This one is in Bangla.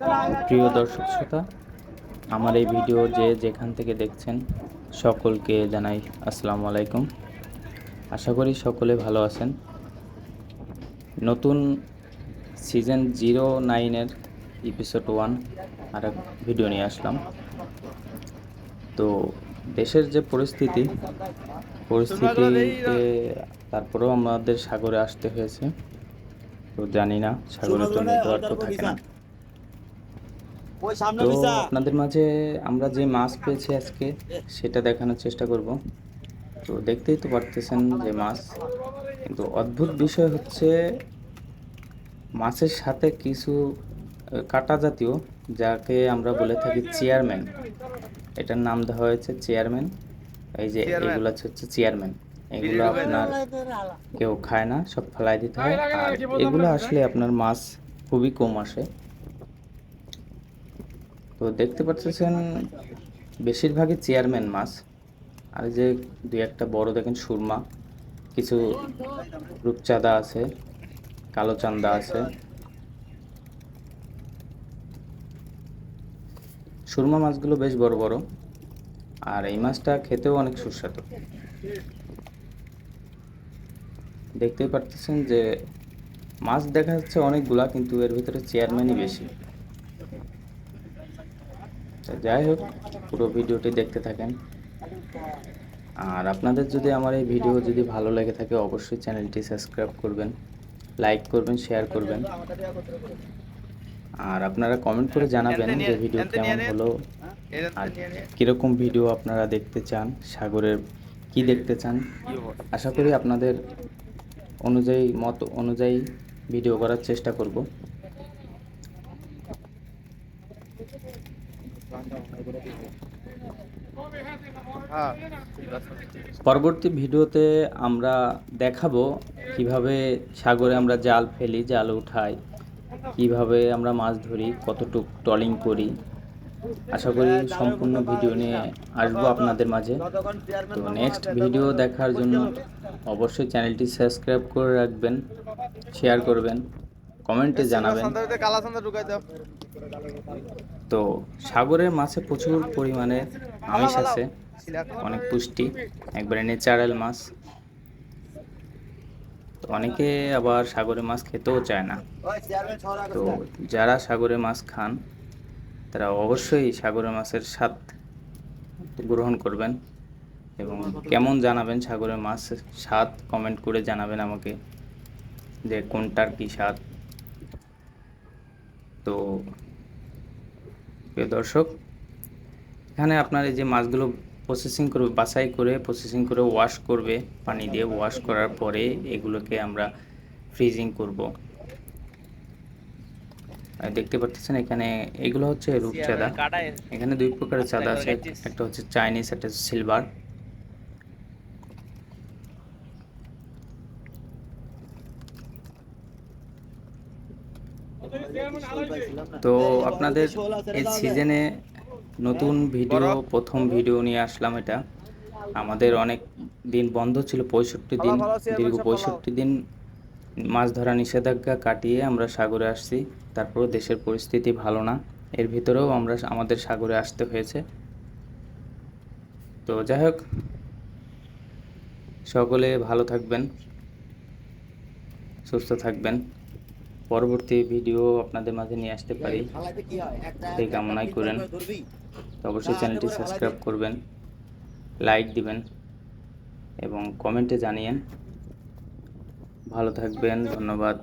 প্রিয় দর্শক শ্রোতা, আমার এই ভিডিও যে যেখান থেকে দেখছেন, সকলকে জানাই আসসালামু আলাইকুম। আশা করি সকলে ভালো আছেন। নতুন সিজন জিরো নাইনের এপিসোড ওয়ান আর ভিডিও নিয়ে আসলাম। তো দেশের যে পরিস্থিতি, পরিস্থিতিতে তারপরেও আমাদের সাগরে আসতে হয়েছে। তো জানি না সাগরে তো নেটওয়ার্ক তো থাকে না। তো আপনাদের মাঝে আমরা যে মাছ পেয়েছি আজকে সেটা দেখানোর চেষ্টা করব। তো দেখতেই তো পারতেছেন যে মাছ। কিন্তু অদ্ভুত বিষয় হচ্ছে মাছের সাথে কিছু কাটা জাতীয় যাকে আমরা বলে থাকি চেয়ারম্যান। এটার নাম দেওয়া হয়েছে চেয়ারম্যান। এই যে এগুলো হচ্ছে চেয়ারম্যান। এগুলো আপনার কেউ খায় না সব ফেলাই দিতে হয়। আর এগুলো আসলে আপনার মাছ খুবই কম আসে। তো দেখতে পাচ্ছেন বেশিরভাগই চেয়ারম্যান মাছ। আর যে দুই একটা বড় দেখেন সুরমা, কিছু রূপচাঁদা আছে, কালো চান্দা আছে। সুরমা মাছগুলো বেশ বড় বড়, আর এই মাছটা খেতেও অনেক সুস্বাদু। দেখতেই পারতেছেন যে মাছ দেখা যাচ্ছে অনেকগুলা, কিন্তু এর ভিতরে চেয়ারম্যানই বেশি। যাই হোক, পুরো ভিডিওটি দেখতে থাকেন। আর আপনাদের যদি আমার এই ভিডিও যদি ভালো লেগে থাকে, অবশ্যই চ্যানেলটি সাবস্ক্রাইব করবেন, লাইক করবেন, শেয়ার করবেন। আর আপনারা কমেন্ট করে জানাবেন যে ভিডিও কেমন হলো, আর কীরকম ভিডিও আপনারা দেখতে চান, সাগরের কি দেখতে চান। আশা করি আপনাদের অনুযায়ী, মত অনুযায়ী ভিডিও করার চেষ্টা করব। পরবর্তী ভিডিওতে আমরা দেখাবো কীভাবে সাগরে আমরা জাল ফেলি, জাল উঠাই, কীভাবে আমরা মাছ ধরি, কতটুক ট্রলিং করি। আশা করি সম্পূর্ণ ভিডিও নিয়ে আসব আপনাদের মাঝে। তো নেক্সট ভিডিও দেখার জন্য অবশ্যই চ্যানেলটি সাবস্ক্রাইব করে রাখবেন শেয়ার করবেন, কমেন্টে জানাবেন। তো সাগরের মাছে প্রচুর পরিমাণে আমিষ আছে, অনেক পুষ্টি, একবারে ন্যাচারাল মাছ। তো অনেকে আবার সাগরের মাছ খেতেও চায় না। তো যারা সাগরের মাছ খান, তারা অবশ্যই সাগরের মাছের স্বাদ গ্রহণ করবেন এবং কেমন জানাবেন সাগরের মাছ স্বাদ কমেন্ট করে জানাবেন আমাকে যে কোনটার কী স্বাদ। তো প্রিয় দর্শক এখানে আপনার এই যে মাছগুলো প্রসেসিং করবে বাছাই করে প্রসেসিং করে ওয়াশ করবে পানি দিয়ে ওয়াশ করার পরে এগুলোকে আমরা ফ্রিজিং করব। দেখতে পাচ্ছেন এখানে এগুলো হচ্ছে রূপচাঁদা এখানে দুই প্রকারের চাঁদা আছে একটা হচ্ছে চাইনিজ একটা হচ্ছে সিলভার তো আপনাদের এই সিজনে নতুন ভিডিও প্রথম ভিডিও নিয়ে আসলাম এটা। আমাদের অনেক দিন বন্ধ ছিল, পঁয়ষট্টি দিন, দীর্ঘ পঁয়ষট্টি দিন মাছ ধরা নিষেধাজ্ঞা কাটিয়ে আমরা সাগরে আসছি। তারপর দেশের পরিস্থিতি ভালো না। এর ভিতরেও আমরা আমাদের সাগরে আসতে হয়েছে। তো যাই হোক, সকলে ভালো থাকবেন, সুস্থ থাকবেন। পরবর্তী ভিডিও আপনাদের মাঝে নিয়ে আসতে পারি। হয় সেই কামনাই করেন। অবশ্যই চ্যানেলটি সাবস্ক্রাইব করবেন লাইক দিবেন এবং কমেন্টে জানিয়েন। ভালো থাকবেন ধন্যবাদ।